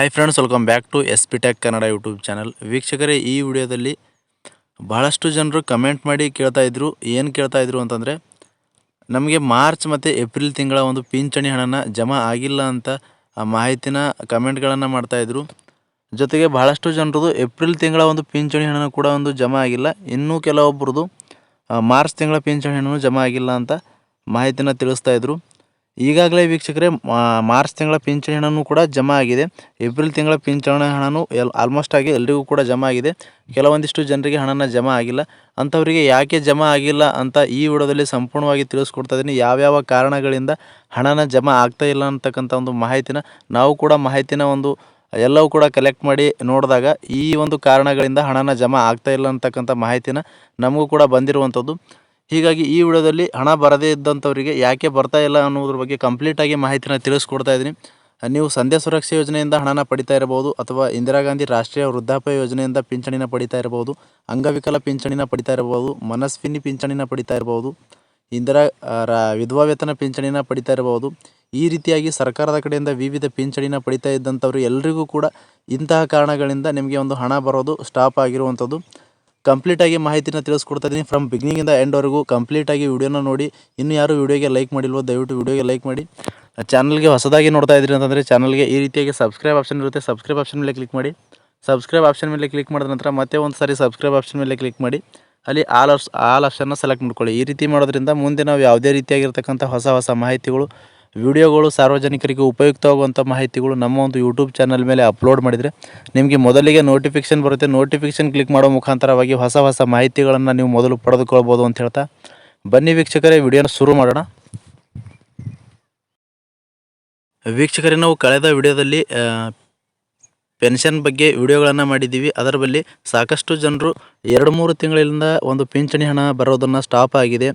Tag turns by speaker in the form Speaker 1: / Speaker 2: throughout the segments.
Speaker 1: Hi friends welcome back to S P tech Kannada YouTube channel ವೀಕ್ಷಕರೇ, ಈ ವಿಡಿಯೋದಲ್ಲಿ ಬಹಳಷ್ಟು ಜನರು ಕಮೆಂಟ್ ಮಾಡಿ ಕೇಳ್ತಾ ಇದ್ರು. ಏನು ಕೇಳ್ತಾ ಇದ್ರು ಅಂತಂದರೆ, ನಮಗೆ ಮಾರ್ಚ್ ಮತ್ತು ಏಪ್ರಿಲ್ ತಿಂಗಳ ಒಂದು ಪಿಂಚಣಿ ಹಣನ ಜಮಾ ಆಗಿಲ್ಲ ಅಂತ ಆ ಮಾಹಿತಿನ ಕಮೆಂಟ್ಗಳನ್ನು ಮಾಡ್ತಾಯಿದ್ರು ಜೊತೆಗೆ ಬಹಳಷ್ಟು ಜನರದು ಏಪ್ರಿಲ್ ತಿಂಗಳ ಒಂದು ಪಿಂಚಣಿ ಹಣನ ಕೂಡ ಒಂದು ಜಮಾ ಆಗಿಲ್ಲ. ಇನ್ನೂ ಕೆಲವೊಬ್ಬರದು ಮಾರ್ಚ್ ತಿಂಗಳ ಪಿಂಚಣಿ ಹಣನೂ ಜಮಾ ಆಗಿಲ್ಲ ಅಂತ ಮಾಹಿತಿನ ತಿಳಿಸ್ತಾ ಇದ್ರು. ಈಗಾಗಲೇ ವೀಕ್ಷಕರೇ ಮಾರ್ಚ್ ತಿಂಗಳ ಪಿಂಚಣಿ ಹಣನೂ ಕೂಡ ಜಮಾ ಆಗಿದೆ. ಏಪ್ರಿಲ್ ತಿಂಗಳ ಪಿಂಚಣಿ ಹಣನೂ ಎಲ್ ಆಲ್ಮೋಸ್ಟ್ ಆಗಿ ಎಲ್ರಿಗೂ ಕೂಡ ಜಮಾ ಆಗಿದೆ. ಕೆಲವೊಂದಿಷ್ಟು ಜನರಿಗೆ ಹಣನ ಜಮಾ ಆಗಿಲ್ಲ. ಅಂಥವರಿಗೆ ಯಾಕೆ ಜಮಾ ಆಗಿಲ್ಲ ಅಂತ ಈ ವಿಡಿಯೋದಲ್ಲಿ ಸಂಪೂರ್ಣವಾಗಿ ತಿಳಿಸ್ಕೊಡ್ತಾ ಇದ್ದೀನಿ. ಯಾವ್ಯಾವ ಕಾರಣಗಳಿಂದ ಹಣನ ಜಮಾ ಆಗ್ತಾ ಇಲ್ಲ ಅಂತಕ್ಕಂಥ ಒಂದು ಮಾಹಿತಿನ ನಾವು ಕೂಡ ಮಾಹಿತಿನ ಒಂದು ಎಲ್ಲವೂ ಕೂಡ ಕಲೆಕ್ಟ್ ಮಾಡಿ ನೋಡಿದಾಗ ಈ ಒಂದು ಕಾರಣಗಳಿಂದ ಹಣನ ಜಮಾ ಆಗ್ತಾ ಇಲ್ಲ ಅಂತಕ್ಕಂಥ ಮಾಹಿತಿನ ನಮಗೂ ಕೂಡ ಬಂದಿರುವಂಥದ್ದು. ಹೀಗಾಗಿ ಈ ವಿಡಿಯೋದಲ್ಲಿ ಹಣ ಬರದೇ ಇದ್ದಂಥವರಿಗೆ ಯಾಕೆ ಬರ್ತಾ ಇಲ್ಲ ಅನ್ನೋದ್ರ ಬಗ್ಗೆ ಕಂಪ್ಲೀಟಾಗಿ ಮಾಹಿತಿನ ತಿಳಿಸ್ಕೊಡ್ತಾ ಇದ್ದೀನಿ. ನೀವು ಸಂಧ್ಯಾ ಸುರಕ್ಷಾ ಯೋಜನೆಯಿಂದ ಹಣನ ಪಡಿತಾ ಇರಬಹುದು ಅಥವಾ ಇಂದಿರಾ ಗಾಂಧಿ ರಾಷ್ಟ್ರೀಯ ವೃದ್ಧಾಪ್ಯ ಯೋಜನೆಯಿಂದ ಪಿಂಚಣಿನ ಪಡಿತಾ ಇರಬಹುದು, ಅಂಗವಿಕಲ ಪಿಂಚಣಿನ ಪಡಿತಾ ಇರಬಹುದು, ಮನಸ್ವಿನಿ ಪಿಂಚಣಿನ ಪಡಿತಾ ಇರಬಹುದು, ಇಂದಿರಾ ವಿಧವಾ ವೇತನ ಪಿಂಚಣಿನ ಪಡಿತಾ ಇರಬಹುದು, ಈ ರೀತಿಯಾಗಿ ಸರ್ಕಾರದ ಕಡೆಯಿಂದ ವಿವಿಧ ಪಿಂಚಣಿನ ಪಡಿತಾ ಇದ್ದಂಥವ್ರು ಎಲ್ರಿಗೂ ಕೂಡ ಇಂತಹ ಕಾರಣಗಳಿಂದ ನಿಮಗೆ ಒಂದು ಹಣ ಬರೋದು ಸ್ಟಾಪ್ ಆಗಿರುವಂಥದ್ದು. ಕಂಪ್ಲೀಟಾಗಿ ಮಾಹಿತಿನ ತಿಳಿಸ್ಕೊಡ್ತಾ ಇದ್ದೀನಿ. ಫ್ರಮ್ ವರೆಗೂ ಎಂಡ್ವರೆಗೂ ಕಂಪ್ಲೀಟಾಗಿ ವಿಡಿಯೋನ ನೋಡಿ. ಇನ್ನು ಯಾರು ವಿಡಿಯೋಗೆ ಲೈಕ್ ಮಾಡಿಲ್ವೋ, ದಯವಿಟ್ಟು ವಿಡಿಯೋಗೆ ಲೈಕ್ ಮಾಡಿ. ಚಾನಲ್ಗೆ ಹೊಸದಾಗಿ ನೋಡ್ತಾ ಇದ್ರಿ ಅಂತಂದರೆ ಚಾನಲ್ಗೆ ಈ ರೀತಿಯಾಗಿ ಸಬ್ಸ್ಕ್ರೈಬ್ ಆಪ್ಷನ್ ಇರುತ್ತೆ. ಸಬ್ಸ್ಕ್ರೈಬ್ ಆಪ್ಷನ್ ಮೇಲೆ ಕ್ಲಿಕ್ ಮಾಡಿ. ಸಬ್ಸ್ಕ್ರೈಬ್ ಆಪ್ಷನ್ ಮೇಲೆ ಕ್ಲಿಕ್ ಮಾಡಿದ ನಂತರ ಮತ್ತೆ ಒಂದು ಸಾರಿ ಸಬ್ಸ್ಕ್ರೈಬ್ ಆಪ್ಷನ್ ಮೇಲೆ ಕ್ಲಿಕ್ ಮಾಡಿ. ಅಲ್ಲಿ ಆಲ್ ಆಲ್ ಆಪ್ಷನ್ನ ಸೆಲೆಕ್ಟ್ ಮಾಡ್ಕೊಳ್ಳಿ. ಈ ರೀತಿ ಮಾಡೋದ್ರಿಂದ ಮುಂದೆ ನಾವು ಯಾವುದೇ ರೀತಿಯಾಗಿರ್ತಕ್ಕಂಥ ಹೊಸ ಹೊಸ ಮಾಹಿತಿಗಳು ವಿಡಿಯೋಗಳು ಸಾರ್ವಜನಿಕರಿಗೆ ಉಪಯುಕ್ತವಾಗುವಂಥ ಮಾಹಿತಿಗಳು ನಮ್ಮ ಒಂದು ಯೂಟ್ಯೂಬ್ ಚಾನಲ್ ಮೇಲೆ ಅಪ್ಲೋಡ್ ಮಾಡಿದರೆ ನಿಮಗೆ ಮೊದಲಿಗೆ ನೋಟಿಫಿಕೇಶನ್ ಬರುತ್ತೆ. ನೋಟಿಫಿಕೇಶನ್ ಕ್ಲಿಕ್ ಮಾಡೋ ಮುಖಾಂತರವಾಗಿ ಹೊಸ ಹೊಸ ಮಾಹಿತಿಗಳನ್ನು ನೀವು ಮೊದಲು ಪಡೆದುಕೊಳ್ಬೋದು ಅಂತ ಹೇಳ್ತಾ ಬನ್ನಿ ವೀಕ್ಷಕರೇ, ವಿಡಿಯೋನ ಶುರು ಮಾಡೋಣ. ವೀಕ್ಷಕರೇ, ನಾವು ಕಳೆದ ವಿಡಿಯೋದಲ್ಲಿ ಪೆನ್ಷನ್ ಬಗ್ಗೆ ವಿಡಿಯೋಗಳನ್ನು ಮಾಡಿದ್ದೀವಿ. ಅದರ ಬಳಿ ಸಾಕಷ್ಟು ಜನರು ಎರಡು ಮೂರು ತಿಂಗಳಿಂದ ಒಂದು ಪಿಂಚಣಿ ಹಣ ಬರೋದನ್ನು ಸ್ಟಾಪ್ ಆಗಿದೆ.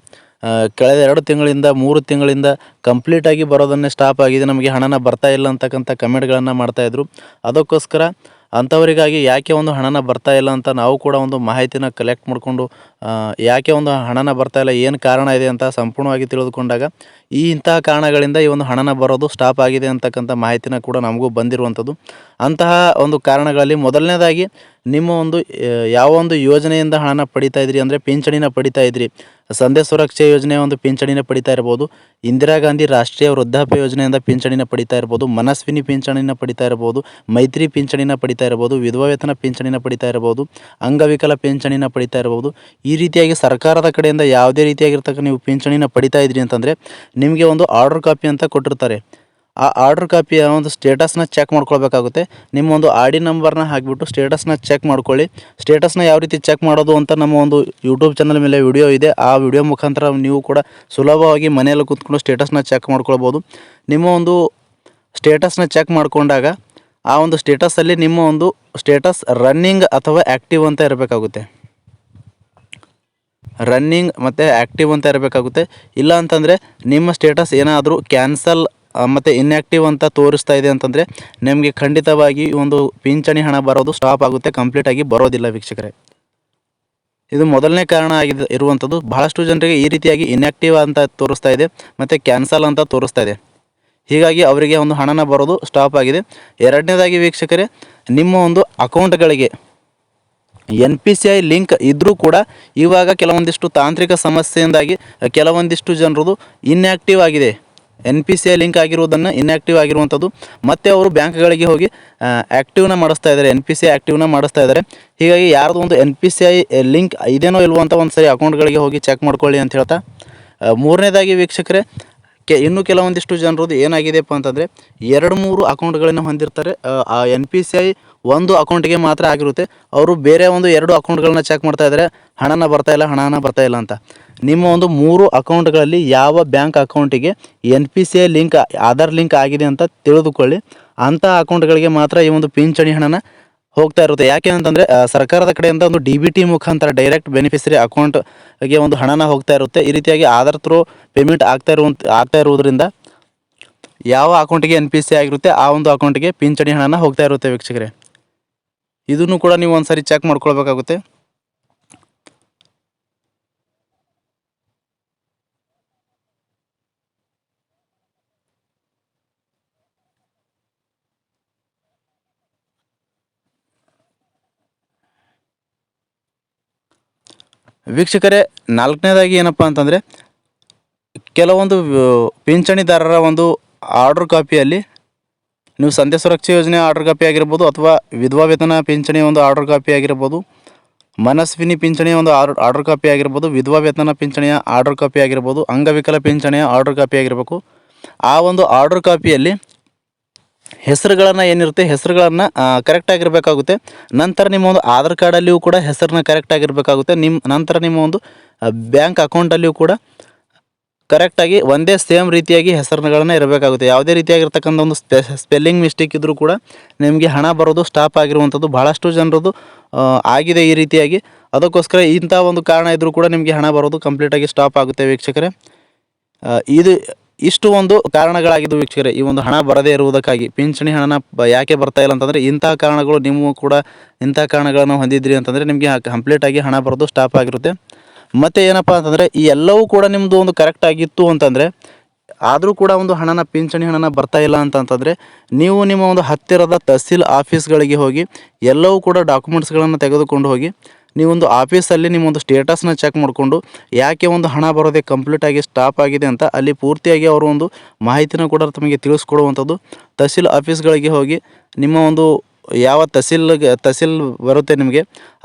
Speaker 1: ಕಳೆದ ಎರಡು ತಿಂಗಳಿಂದ, ಮೂರು ತಿಂಗಳಿಂದ ಕಂಪ್ಲೀಟಾಗಿ ಬರೋದನ್ನೇ ಸ್ಟಾಪ್ ಆಗಿದೆ. ನಮಗೆ ಹಣನ ಬರ್ತಾ ಇಲ್ಲ ಅಂತಕ್ಕಂಥ ಕಮೆಂಟ್ಗಳನ್ನು ಮಾಡ್ತಾಯಿದ್ರು ಅದಕ್ಕೋಸ್ಕರ ಅಂಥವರಿಗಾಗಿ ಯಾಕೆ ಒಂದು ಹಣನ ಬರ್ತಾ ಇಲ್ಲ ಅಂತ ನಾವು ಕೂಡ ಒಂದು ಮಾಹಿತಿನ ಕಲೆಕ್ಟ್ ಮಾಡಿಕೊಂಡು ಯಾಕೆ ಒಂದು ಹಣನ ಬರ್ತಾ ಇಲ್ಲ, ಏನು ಕಾರಣ ಇದೆ ಅಂತ ಸಂಪೂರ್ಣವಾಗಿ ತಿಳಿದುಕೊಂಡಾಗ ಈ ಇಂತಹ ಕಾರಣಗಳಿಂದ ಈ ಒಂದು ಹಣನ ಬರೋದು ಸ್ಟಾಪ್ ಆಗಿದೆ ಅಂತಕ್ಕಂಥ ಮಾಹಿತಿನ ಕೂಡ ನಮಗೂ ಬಂದಿರುವಂಥದ್ದು. ಅಂತಹ ಒಂದು ಕಾರಣಗಳಲ್ಲಿ ಮೊದಲನೇದಾಗಿ ನಿಮ್ಮ ಒಂದು ಯಾವ ಒಂದು ಯೋಜನೆಯಿಂದ ಹಣನ ಪಡಿತಾ ಇದ್ರಿ ಅಂದರೆ ಪಿಂಚಣಿನ ಪಡಿತಾ ಇದ್ರಿ. ಸಂಧ್ಯಾ ಸುರಕ್ಷಾ ಯೋಜನೆಯ ಒಂದು ಪಿಂಚಣಿನ ಪಡಿತಾ ಇರ್ಬೋದು. ಇಂದಿರಾ ಗಾಂಧಿ ರಾಷ್ಟ್ರೀಯ ವೃದ್ಧಾಪ್ಯ ಯೋಜನೆಯಿಂದ ಪಿಂಚಣಿನ ಪಡಿತಾ ಇರ್ಬೋದು. ಮನಸ್ವಿನಿ ಪಿಂಚಣಿನ ಪಡಿತಾ ಇರ್ಬೋದು. ಮೈತ್ರಿ ಪಿಂಚಣಿನ ಪಡಿತಾ ಇರ್ಬೋದು. ವಿಧವಾ ವೇತನ ಪಿಂಚಣಿನ ಪಡಿತಾ ಇರ್ಬೋದು. ಅಂಗವಿಕಲ ಪಿಂಚಣಿನ ಪಡಿತಾ ಇರ್ಬೋದು. ಈ ರೀತಿಯಾಗಿ ಸರ್ಕಾರದ ಕಡೆಯಿಂದ ಯಾವುದೇ ರೀತಿಯಾಗಿರ್ತಕ್ಕ ನೀವು ಪಿಂಚಣಿನ ಪಡಿತಾ ಇದ್ರಿ ಅಂತಂದರೆ ನಿಮಗೆ ಒಂದು ಆರ್ಡರ್ ಕಾಪಿ ಅಂತ ಕೊಟ್ಟಿರ್ತಾರೆ. ಆ ಆರ್ಡ್ರ್ ಕಾಪಿಯ ಒಂದು ಸ್ಟೇಟಸ್ನ ಚೆಕ್ ಮಾಡ್ಕೊಳ್ಬೇಕಾಗುತ್ತೆ. ನಿಮ್ಮ ಒಂದು ಆರ್ ಡಿ ನಂಬರ್ನ ಹಾಕಿಬಿಟ್ಟು ಸ್ಟೇಟಸ್ನ ಚೆಕ್ ಮಾಡ್ಕೊಳ್ಳಿ. ಸ್ಟೇಟಸ್ನ ಯಾವ ರೀತಿ ಚೆಕ್ ಮಾಡೋದು ಅಂತ ನಮ್ಮ ಒಂದು ಯೂಟ್ಯೂಬ್ ಚಾನಲ್ ಮೇಲೆ ವಿಡಿಯೋ ಇದೆ. ಆ ವಿಡಿಯೋ ಮುಖಾಂತರ ನೀವು ಕೂಡ ಸುಲಭವಾಗಿ ಮನೆಯಲ್ಲಿ ಕೂತ್ಕೊಂಡು ಸ್ಟೇಟಸ್ನ ಚೆಕ್ ಮಾಡ್ಕೊಳ್ಬೋದು. ನಿಮ್ಮ ಒಂದು ಸ್ಟೇಟಸ್ನ ಚೆಕ್ ಮಾಡಿಕೊಂಡಾಗ ಆ ಒಂದು ಸ್ಟೇಟಸಲ್ಲಿ ನಿಮ್ಮ ಒಂದು ಸ್ಟೇಟಸ್ ರನ್ನಿಂಗ್ ಅಥವಾ ಆ್ಯಕ್ಟಿವ್ ಅಂತ ಇರಬೇಕಾಗುತ್ತೆ. ರನ್ನಿಂಗ್ ಮತ್ತು ಆ್ಯಕ್ಟಿವ್ ಅಂತ ಇರಬೇಕಾಗುತ್ತೆ. ಇಲ್ಲ ಅಂತಂದರೆ ನಿಮ್ಮ ಸ್ಟೇಟಸ್ ಏನಾದರೂ ಕ್ಯಾನ್ಸಲ್ ಮತ್ತು ಇನ್ಯಾಕ್ಟಿವ್ ಅಂತ ತೋರಿಸ್ತಾ ಇದೆ ಅಂತಂದರೆ ನಿಮಗೆ ಖಂಡಿತವಾಗಿ ಒಂದು ಪಿಂಚಣಿ ಹಣ ಬರೋದು ಸ್ಟಾಪ್ ಆಗುತ್ತೆ ಕಂಪ್ಲೀಟಾಗಿ ಬರೋದಿಲ್ಲ ವೀಕ್ಷಕರೇ. ಇದು ಮೊದಲನೇ ಕಾರಣ ಆಗಿದೆ ಇರುವಂಥದ್ದು ಬಹಳಷ್ಟು ಜನರಿಗೆ ಈ ರೀತಿಯಾಗಿ ಇನ್ಯಾಕ್ಟಿವ್ ಅಂತ ತೋರಿಸ್ತಾ ಇದೆ, ಮತ್ತು ಕ್ಯಾನ್ಸಲ್ ಅಂತ ತೋರಿಸ್ತಾ ಇದೆ. ಹೀಗಾಗಿ ಅವರಿಗೆ ಒಂದು ಹಣನ ಬರೋದು ಸ್ಟಾಪ್ ಆಗಿದೆ. ಎರಡನೇದಾಗಿ ವೀಕ್ಷಕರೇ, ನಿಮ್ಮ ಒಂದು ಅಕೌಂಟ್ಗಳಿಗೆ N P C I link ಇದ್ದರೂ ಕೂಡ ಇವಾಗ ಕೆಲವೊಂದಿಷ್ಟು ತಾಂತ್ರಿಕ ಸಮಸ್ಯೆಯಿಂದಾಗಿ, ಕೆಲವೊಂದಿಷ್ಟು ಜನರದು ಇನ್ಯಾಕ್ಟಿವ್ ಆಗಿದೆ. N P C I link ಆಗಿರುವುದನ್ನು ಇನ್ಯಾಕ್ಟಿವ್ ಆಗಿರುವಂಥದ್ದು ಮತ್ತೆ ಅವರು ಬ್ಯಾಂಕ್ಗಳಿಗೆ ಹೋಗಿ ಆ್ಯಕ್ಟಿವ್ನ ಮಾಡಿಸ್ತಾ ಇದ್ದಾರೆ. ಎನ್ ಪಿ ಸಿ ಐ ಆ್ಯಕ್ಟಿವ್ನ ಮಾಡಿಸ್ತಾ ಇದ್ದಾರೆ. ಹೀಗಾಗಿ ಯಾರ್ದು ಒಂದು N P C I link ಇದೇನೋ ಇಲ್ವೋ ಅಂತ ಒಂದು ಸರಿ ಅಕೌಂಟ್ಗಳಿಗೆ ಹೋಗಿ ಚೆಕ್ ಮಾಡ್ಕೊಳ್ಳಿ ಅಂತ ಹೇಳ್ತಾ. ಮೂರನೇದಾಗಿ ವೀಕ್ಷಕರೇ ಕೆ ಇನ್ನು ಕೆಲವೊಂದಿಷ್ಟು ಜನರದ್ದು ಏನಾಗಿದೆಯಪ್ಪ ಅಂತಂದರೆ ಎರಡು ಮೂರು ಅಕೌಂಟ್ಗಳನ್ನು ಹೊಂದಿರ್ತಾರೆ. ಆ, ಎನ್ ಪಿ ಸಿ ಐ ಒಂದು ಅಕೌಂಟಿಗೆ ಮಾತ್ರ ಆಗಿರುತ್ತೆ. ಅವರು ಬೇರೆ ಒಂದು ಎರಡು ಅಕೌಂಟ್ಗಳನ್ನ ಚೆಕ್ ಮಾಡ್ತಾ ಇದ್ದಾರೆ. ಹಣನ ಬರ್ತಾ ಇಲ್ಲ ಹಣನ ಬರ್ತಾ ಇಲ್ಲ ಅಂತ. ನಿಮ್ಮ ಒಂದು ಮೂರು ಅಕೌಂಟ್ಗಳಲ್ಲಿ ಯಾವ ಬ್ಯಾಂಕ್ ಅಕೌಂಟಿಗೆ N P C I link Aadhaar link ಆಗಿದೆ ಅಂತ ತಿಳಿದುಕೊಳ್ಳಿ. ಅಂಥ ಅಕೌಂಟ್ಗಳಿಗೆ ಮಾತ್ರ ಈ ಒಂದು ಪಿಂಚಣಿ ಹಣನ ಹೋಗ್ತಾ ಇರುತ್ತೆ. ಯಾಕೆ ಅಂತಂದರೆ ಸರ್ಕಾರದ ಕಡೆಯಿಂದ ಒಂದು ಡಿ ಬಿ ಟಿ ಮುಖಾಂತರ ಡೈರೆಕ್ಟ್ ಬೆನಿಫಿಷರಿ ಅಕೌಂಟ್ಗೆ ಒಂದು ಹಣನ ಹೋಗ್ತಾ ಇರುತ್ತೆ. ಈ ರೀತಿಯಾಗಿ ಆಧಾರ್ ಥ್ರೂ ಪೇಮೆಂಟ್ ಆಗ್ತಾ ಇರುವಂತ ಆಗ್ತಾ ಇರುವುದರಿಂದ ಯಾವ ಅಕೌಂಟಿಗೆ ಎನ್ ಪಿ ಸಿ ಆಗಿರುತ್ತೆ, ಆ ಒಂದು ಅಕೌಂಟಿಗೆ ಪಿಂಚಣಿ ಹಣನ ಹೋಗ್ತಾ ಇರುತ್ತೆ ವೀಕ್ಷಕರೇ. ಇದನ್ನು ಕೂಡ ನೀವು ಒಂದು ಸಾರಿ ಚೆಕ್ ಮಾಡ್ಕೊಳ್ಬೇಕಾಗುತ್ತೆ. ವೀಕ್ಷಕರೇ, ನಾಲ್ಕನೇದಾಗಿ ಏನಪ್ಪ ಅಂತಂದರೆ, ಕೆಲವೊಂದು ಪಿಂಚಣಿದಾರರ ಒಂದು ಆರ್ಡ್ರ್ ಕಾಪಿಯಲ್ಲಿ ನೀವು ಸಂಧ್ಯಾ ಸುರಕ್ಷಾ ಯೋಜನೆ ಆರ್ಡರ್ ಕಾಪಿ ಆಗಿರ್ಬೋದು ಅಥವಾ ವಿಧವಾ ವೇತನ ಪಿಂಚಣಿ ಒಂದು ಆರ್ಡರ್ ಕಾಪಿ ಆಗಿರ್ಬೋದು, ಮನಸ್ವಿನಿ ಪಿಂಚಣಿಯ ಒಂದು ಆರ್ಡ್ರ್ ಕಾಪಿ ಆಗಿರ್ಬೋದು, ವಿಧವಾ ವೇತನ ಪಿಂಚಣಿಯ ಆರ್ಡರ್ ಕಾಪಿ ಆಗಿರ್ಬೋದು, ಅಂಗವಿಕಲ ಪಿಂಚಣಿಯ ಆರ್ಡರ್ ಕಾಪಿ ಆಗಿರಬೇಕು. ಆ ಒಂದು ಆರ್ಡರ್ ಕಾಪಿಯಲ್ಲಿ ಹೆಸರುಗಳನ್ನು ಏನಿರುತ್ತೆ? ಹೆಸರುಗಳನ್ನು ಕರೆಕ್ಟ್ ಆಗಿರಬೇಕಾಗುತ್ತೆ. ನಂತರ ನಿಮ್ಮ ಒಂದು ಆಧಾರ್ ಕಾರ್ಡಲ್ಲಿಯೂ ಕೂಡ ಹೆಸರನ್ನ ಕರೆಕ್ಟ್ ಆಗಿರಬೇಕಾಗುತ್ತೆ. ನಿಮ್ಮ ನಂತರ ನಿಮ್ಮ ಒಂದು ಬ್ಯಾಂಕ್ ಅಕೌಂಟಲ್ಲಿಯೂ ಕೂಡ ಕರೆಕ್ಟಾಗಿ ಒಂದೇ ಸೇಮ್ ರೀತಿಯಾಗಿ ಹೆಸರುಗಳನ್ನು ಇರಬೇಕಾಗುತ್ತೆ. ಯಾವುದೇ ರೀತಿಯಾಗಿರ್ತಕ್ಕಂಥ ಒಂದು ಸ್ಪೆ ಸ್ಪೆಲ್ಲಿಂಗ್ ಮಿಸ್ಟೇಕ್ ಇದ್ದರೂ ಕೂಡ ನಿಮಗೆ ಹಣ ಬರೋದು ಸ್ಟಾಪ್ ಆಗಿರುವಂಥದ್ದು. ಭಾಳಷ್ಟು ಜನರದ್ದು ಆಗಿದೆ ಈ ರೀತಿಯಾಗಿ. ಅದಕ್ಕೋಸ್ಕರ ಇಂಥ ಒಂದು ಕಾರಣ ಇದ್ದರೂ ಕೂಡ ನಿಮಗೆ ಹಣ ಬರೋದು ಕಂಪ್ಲೀಟಾಗಿ ಸ್ಟಾಪ್ ಆಗುತ್ತೆ ವೀಕ್ಷಕರೇ. ಇದು ಇಷ್ಟು ಒಂದು ಕಾರಣಗಳಾಗಿದ್ದು ವೀಕ್ಷಕರೇ, ಈ ಒಂದು ಹಣ ಬರದೇ ಇರುವುದಕ್ಕಾಗಿ. ಪಿಂಚಣಿ ಹಣನ ಯಾಕೆ ಬರ್ತಾ ಇಲ್ಲ ಅಂತಂದರೆ ಇಂತಹ ಕಾರಣಗಳು ನೀವು ಕೂಡ ಇಂಥ ಕಾರಣಗಳನ್ನು ಹೊಂದಿದ್ರಿ ಅಂತಂದರೆ, ನಿಮಗೆ ಕಂಪ್ಲೀಟಾಗಿ ಹಣ ಬರೋದು ಸ್ಟಾಪ್ ಆಗಿರುತ್ತೆ. ಮತ್ತು ಏನಪ್ಪ ಅಂತಂದರೆ, ಈ ಎಲ್ಲವೂ ಕೂಡ ನಿಮ್ಮದು ಒಂದು ಕರೆಕ್ಟ್ ಆಗಿತ್ತು ಅಂತಂದರೆ, ಆದರೂ ಕೂಡ ಒಂದು ಹಣನ, ಪಿಂಚಣಿ ಹಣನ ಬರ್ತಾ ಇಲ್ಲ ಅಂತಂತಂದರೆ ನೀವು ನಿಮ್ಮ ಒಂದು ಹತ್ತಿರದ ತಹಸೀಲ್ ಆಫೀಸ್ಗಳಿಗೆ ಹೋಗಿ, ಎಲ್ಲವೂ ಕೂಡ ಡಾಕ್ಯುಮೆಂಟ್ಸ್ಗಳನ್ನು ತೆಗೆದುಕೊಂಡು ಹೋಗಿ ನೀವೊಂದು ಆಫೀಸಲ್ಲಿ ನಿಮ್ಮೊಂದು ಸ್ಟೇಟಸ್ನ ಚೆಕ್ ಮಾಡಿಕೊಂಡು ಯಾಕೆ ಒಂದು ಹಣ ಬರೋದೇ ಕಂಪ್ಲೀಟಾಗಿ ಸ್ಟಾಪ್ ಆಗಿದೆ ಅಂತ ಅಲ್ಲಿ ಪೂರ್ತಿಯಾಗಿ ಅವರು ಒಂದು ಮಾಹಿತಿನ ಕೂಡ ತಮಗೆ ತಿಳಿಸ್ಕೊಡುವಂಥದ್ದು. ತಹಸೀಲ್ ಆಫೀಸ್ಗಳಿಗೆ ಹೋಗಿ ನಿಮ್ಮ ಒಂದು ಯಾವ ತಹಸೀಲ್ಗೆ ತಹಸೀಲ್ ಬರುತ್ತೆ ನಿಮಗೆ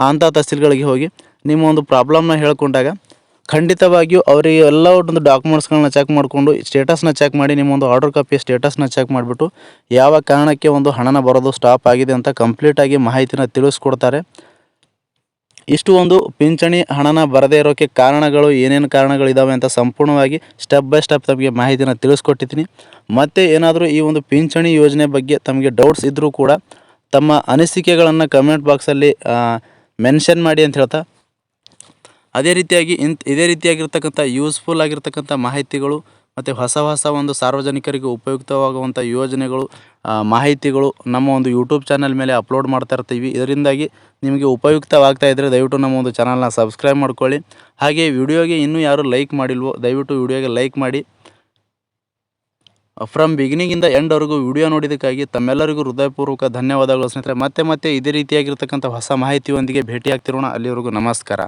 Speaker 1: ಅಂಥ ತಹಸೀಲ್ಗಳಿಗೆ ಹೋಗಿ ನಿಮ್ಮ ಒಂದು ಪ್ರಾಬ್ಲಮ್ನ ಹೇಳ್ಕೊಂಡಾಗ ಖಂಡಿತವಾಗಿಯೂ ಅವರಿಗೆ ಎಲ್ಲ ಒಂದು ಡಾಕ್ಯುಮೆಂಟ್ಸ್ಗಳನ್ನ ಚೆಕ್ ಮಾಡಿಕೊಂಡು ಸ್ಟೇಟಸ್ನ ಚೆಕ್ ಮಾಡಿ ನಿಮ್ಮ ಒಂದು ಆರ್ಡರ್ ಕಾಪಿಯ ಸ್ಟೇಟಸ್ನ ಚೆಕ್ ಮಾಡಿಬಿಟ್ಟು ಯಾವ ಕಾರಣಕ್ಕೆ ಒಂದು ಹಣನ ಬರೋದು ಸ್ಟಾಪ್ ಆಗಿದೆ ಅಂತ ಕಂಪ್ಲೀಟಾಗಿ ಮಾಹಿತಿನ ತಿಳಿಸ್ಕೊಡ್ತಾರೆ. ಇಷ್ಟು ಒಂದು ಪಿಂಚಣಿ ಹಣನ ಬರದೇ ಇರೋಕ್ಕೆ ಕಾರಣಗಳು, ಏನೇನು ಕಾರಣಗಳಿದ್ದಾವೆ ಅಂತ ಸಂಪೂರ್ಣವಾಗಿ ಸ್ಟೆಪ್ ಬೈ ಸ್ಟೆಪ್ ತಮಗೆ ಮಾಹಿತಿನ ತಿಳಿಸ್ಕೊಟ್ಟಿದ್ದೀನಿ. ಮತ್ತು ಏನಾದರೂ ಈ ಒಂದು ಪಿಂಚಣಿ ಯೋಜನೆ ಬಗ್ಗೆ ತಮಗೆ ಡೌಟ್ಸ್ ಇದ್ದರೂ ಕೂಡ ತಮ್ಮ ಅನಿಸಿಕೆಗಳನ್ನು ಕಮೆಂಟ್ ಬಾಕ್ಸಲ್ಲಿ ಮೆನ್ಷನ್ ಮಾಡಿ ಅಂತ ಹೇಳ್ತಾ, ಅದೇ ರೀತಿಯಾಗಿ ಇಂತ್, ಇದೇ ರೀತಿಯಾಗಿರ್ತಕ್ಕಂಥ ಯೂಸ್ಫುಲ್ ಆಗಿರ್ತಕ್ಕಂಥ ಮಾಹಿತಿಗಳು ಮತ್ತು ಹೊಸ ಹೊಸ ಒಂದು ಸಾರ್ವಜನಿಕರಿಗೆ ಉಪಯುಕ್ತವಾಗುವಂಥ ಯೋಜನೆಗಳು ಮಾಹಿತಿಗಳು ನಮ್ಮ ಒಂದು ಯೂಟ್ಯೂಬ್ ಚಾನಲ್ ಮೇಲೆ ಅಪ್ಲೋಡ್ ಮಾಡ್ತಾ ಇರ್ತೀವಿ. ಇದರಿಂದಾಗಿ ನಿಮಗೆ ಉಪಯುಕ್ತವಾಗ್ತಾ ಇದ್ದರೆ ದಯವಿಟ್ಟು ನಮ್ಮ ಒಂದು ಚಾನಲ್ನ ಸಬ್ಸ್ಕ್ರೈಬ್ ಮಾಡ್ಕೊಳ್ಳಿ. ಹಾಗೆ ವಿಡಿಯೋಗೆ ಇನ್ನೂ ಯಾರು ಲೈಕ್ ಮಾಡಿಲ್ವೋ, ದಯವಿಟ್ಟು ವಿಡಿಯೋಗೆ ಲೈಕ್ ಮಾಡಿ. ಫ್ರಮ್ ಬಿಗಿನಿಂಗಿಂದ ಎಂಡ್ವರೆಗೂ ವಿಡಿಯೋ ನೋಡಿದ್ದಕ್ಕಾಗಿ ತಮ್ಮೆಲ್ಲರಿಗೂ ಹೃದಯಪೂರ್ವಕ ಧನ್ಯವಾದಗಳು ಸ್ನೇಹಿತರೆ. ಮತ್ತೆ ಮತ್ತೆ ಇದೇ ರೀತಿಯಾಗಿರ್ತಕ್ಕಂಥ ಹೊಸ ಮಾಹಿತಿಯೊಂದಿಗೆ ಭೇಟಿಯಾಗ್ತಿರೋಣ. ಅಲ್ಲಿವರೆಗೂ ನಮಸ್ಕಾರ.